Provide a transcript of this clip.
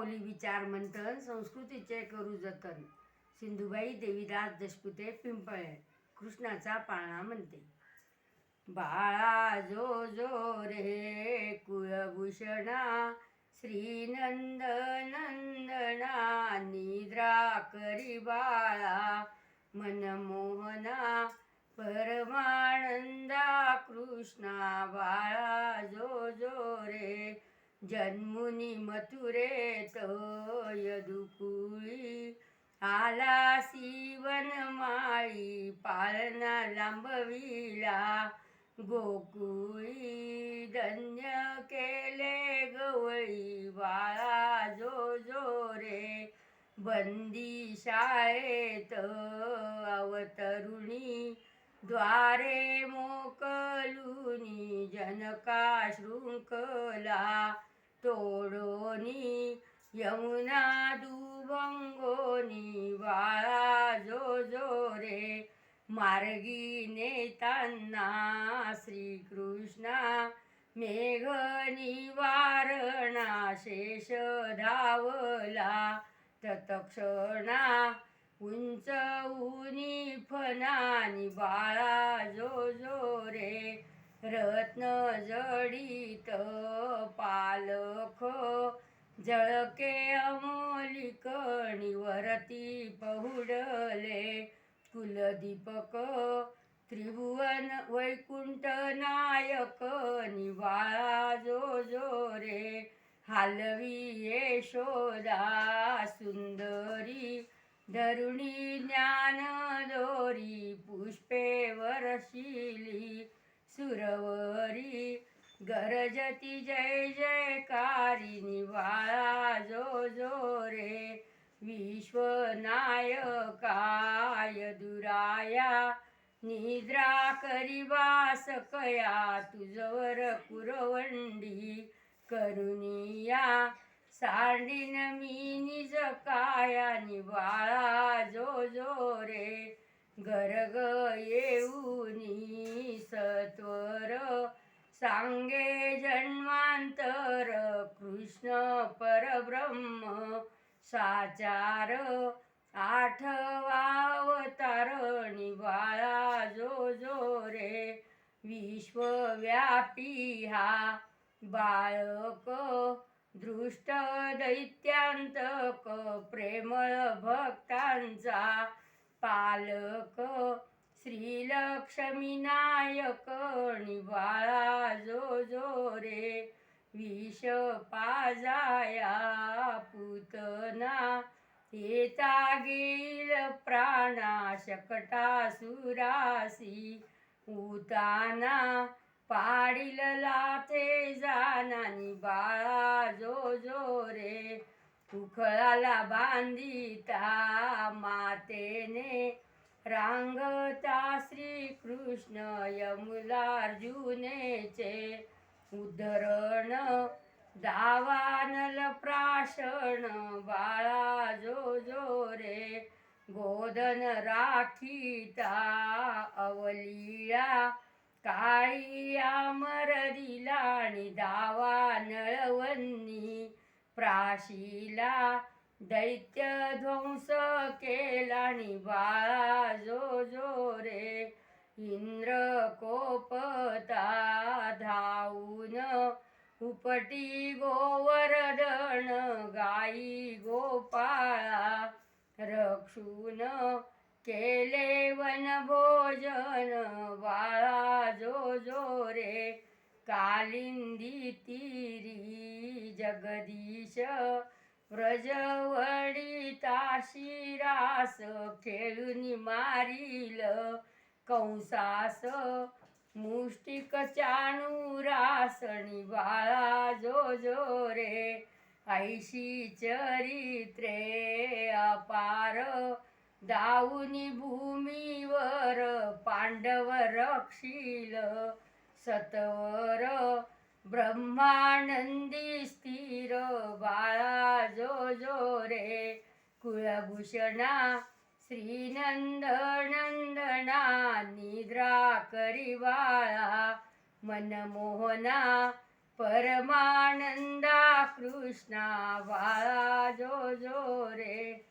पावली विचार मंथन संस्कृतीचे करू जतन. सिंधुबाई देवीदास दशपुते पिंपळे कृष्णाचा पाळणा म्हणते. बाळा जो जो रे कुळभूषणा श्रीनंद नंदना निद्रा करी बाळा मनमोहना परमानंदा कृष्णा बाळा जो जो रे जन्मुनी मथुरेत यदुकुळी आला सीवन माळी पाळणा लांबविला गोकुळी धन्य केले गवळी बाळा जो जो रे बंदी शाळेत अवतरुणी द्वारे मोकलुनी जनका शृंखला तोडोनी यमुना दुभंगोनी बाळा जो जो रे मार्गी नेताना श्रीकृष्णा मेघ निवारणा शेष धावला तत्क्षणा उंच उनी फनानी बाळा जो जो रे रत्न जडित पालख जळके अमोलिक निवरती पहुडले कुलदीपक त्रिभुवन वैकुंठ नायक निवाळा जो जो रे हालवी यशोदा सुंदरी धरुणी ज्ञान दोरी पुष्पे वरशिली सुरवरी गरजती जय जयकारी निवाळा जो जो रे. विश्वनायकाय दुराया निद्रा करी वास कया तुझवर कुरवंडी. करुनिया सांडीन मी निज काया निवाळा जो जो रे. गर्ग येऊनी सांगे जन्मांतर कृष्ण परब्रह्म साचार आठवावतार निवाळा जो जो रे विश्वव्यापी हा बाळक दृष्ट दैत्यांतक प्रेमळ भक्तांचा पालक श्रीलक्ष्मी नायक निवाळा जो जो रे. विष पाजाया पुतना. येता गेल प्राणा शकटासुरासी उताना पाडील ते जानानी बाळा जो जो रे. उखळाला बांधिता मातेने रांगता श्रीकृष्ण यमुलार्जुनेचे उद्धरण दावानल प्राशन बाळा जो जो रे गोधन राखीता अवलिया काळी मरदिला आणि दावा नळवन्नी प्राशिला दैत्य ध्वंस केलाणी बाळा जो जो रे इंद्र कोपता धावून उपटी गोवर्धन गाई गोपाळा रक्षून केले वनभोजन बाळा जो जो रे कालिंदी तिरी जगदीश व्रजवडी ताशिरास खेळून मारील कंसास. मुष्टिक चाणुरासणी बाळा जो जो रे ऐशी चरित्रे अपार. दाऊनी भूमीवर पांडव रक्षील सतवर. ब्रह्मानंदी स्थिर बाळा जो जो रे. कुळभूषणा श्रीनंद नंदना निद्रा करी बाळा मनमोहना परमानंदा कृष्णा बाळा जो रे.